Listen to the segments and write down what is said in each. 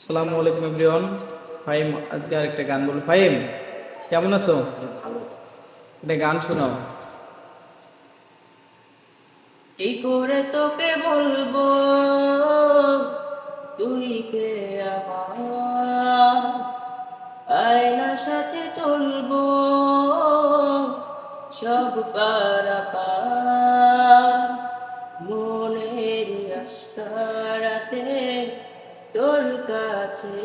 আসসালামু আলাইকুম এভরিওয়ান। ফাইম আজকে আরেকটা গান বলুন ফাইম কেমন আছো? একটা গান শোনাও। কি করে তোকে বলব? তুই কে আমার? আয়নার সাথে চলবো। সব পারা পার মনের আস্কারাতে তোর কাছে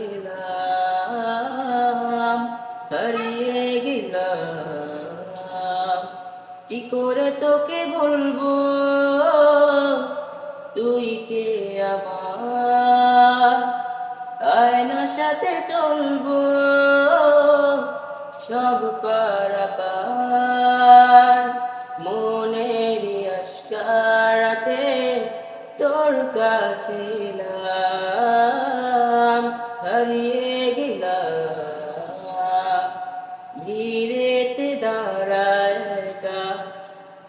হারিয়ে গেলাম। কি করে তোকে বলব? তুই কে আমার? আয়নার সাথে চলবো সব পারাপার। মনের আস্কারাতে তোর কাছে এলাম, হারিয়ে গেলা। ধীরেতে দাঁড়ায় একা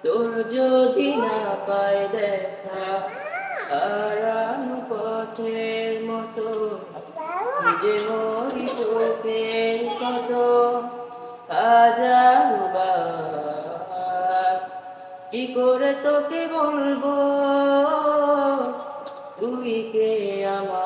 তোর যদি না পায় দেখা। হারানো পথের মতো যে মরি কত হাজার কি করে তোকে বলব? তুই কে আমার